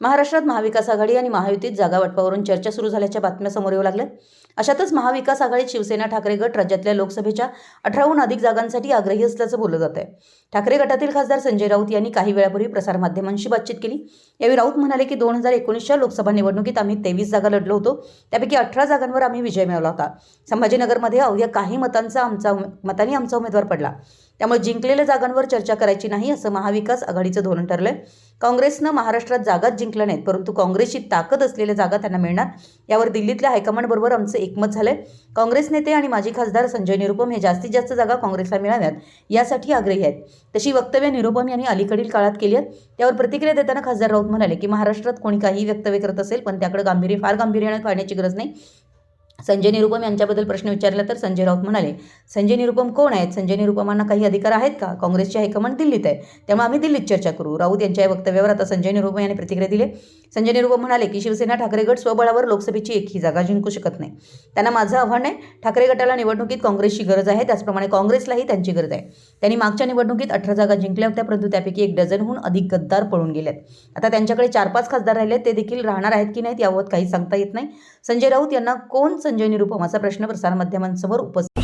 महाराष्ट्रात महाविकास आघाडी आणि महायुतीत जागा वाटपावरून चर्चा सुरू झाल्याच्या बातम्या समोर येऊ लागल्या अशातच महाविकास आघाडीत शिवसेना ठाकरे गट राज्यातल्या लोकसभेच्या अठराहून अधिक जागांसाठी आग्रही असल्याचं बोललं जात आहे. ठाकरे गटातील खासदार संजय राऊत यांनी काही वेळापूर्वी प्रसारमाध्यमांशी बातचीत केली. यावेळी राऊत म्हणाले की दोन हजार एकोणीसच्या लोकसभा निवडणुकीत आम्ही तेवीस जागा लढलो होतो. त्यापैकी अठरा जागांवर आम्ही विजय मिळवला होता. संभाजीनगरमध्ये अवघ्या काही मतांचा आमचा मतांनी आमचा उमेदवार पडला. त्यामुळे जिंकलेल्या जागांवर चर्चा करायची नाही असं महाविकास आघाडीचं धोरण ठरलंय. काँग्रेसनं महाराष्ट्रात जागाच जिंकल्या नाहीत परंतु काँग्रेसची ताकद असलेल्या जागा त्यांना मिळणार यावर दिल्लीतल्या हायकमांडबरोबर आमचं एकमत झालंय. काँग्रेस नेते आणि माजी खासदार संजय निरुपम हे जास्तीत जास्त जागा काँग्रेसला मिळाव्यात यासाठी आग्रही आहेत. तशी वक्तव्य निरुपम यांनी अलीकडील काळात केली आहेत. त्यावर प्रतिक्रिया देताना खासदार राऊत म्हणाले की महाराष्ट्रात कोणी काही वक्तव्य करत असेल पण त्याकडे गांभीर्य फार गांभीर्याने पाहण्याची गरज नाही. संजय निरुपम यांच्याबद्दल प्रश्न विचारला तर संजय राऊत म्हणाले संजय निरुपम कोण आहेत? संजय निरुपमांना काही अधिकार आहेत का? काँग्रेसचे हायकमांड दिल्लीत आहे. त्यामुळे आम्ही दिल्लीत चर्चा करू. राऊत यांच्या या वक्तव्यावर आता संजय निरुपम यांनी प्रतिक्रिया दिली. संजय निरुपम म्हणाले की शिवसेना ठाकरे गट स्वबळावर लोकसभेची एकही जागा जिंकू शकत नाही. त्यांना माझं आव्हान आहे. ठाकरे गटाला निवडणुकीत काँग्रेसची गरज आहे. त्याचप्रमाणे काँग्रेसलाही त्यांची गरज आहे. त्यांनी मागच्या निवडणुकीत अठरा जागा जिंकल्या होत्या परंतु त्यापैकी एक डझनहून अधिक गद्दार पळून गेलेत. आता त्यांच्याकडे चार पाच खासदार राहिले ते देखील राहणार आहेत की नाहीत याबाबत काही सांगता येत नाही. संजय राऊत यांना कोण संजय निरुपम असा प्रश्न प्रसारमाध्यमांसमोर उपस्थित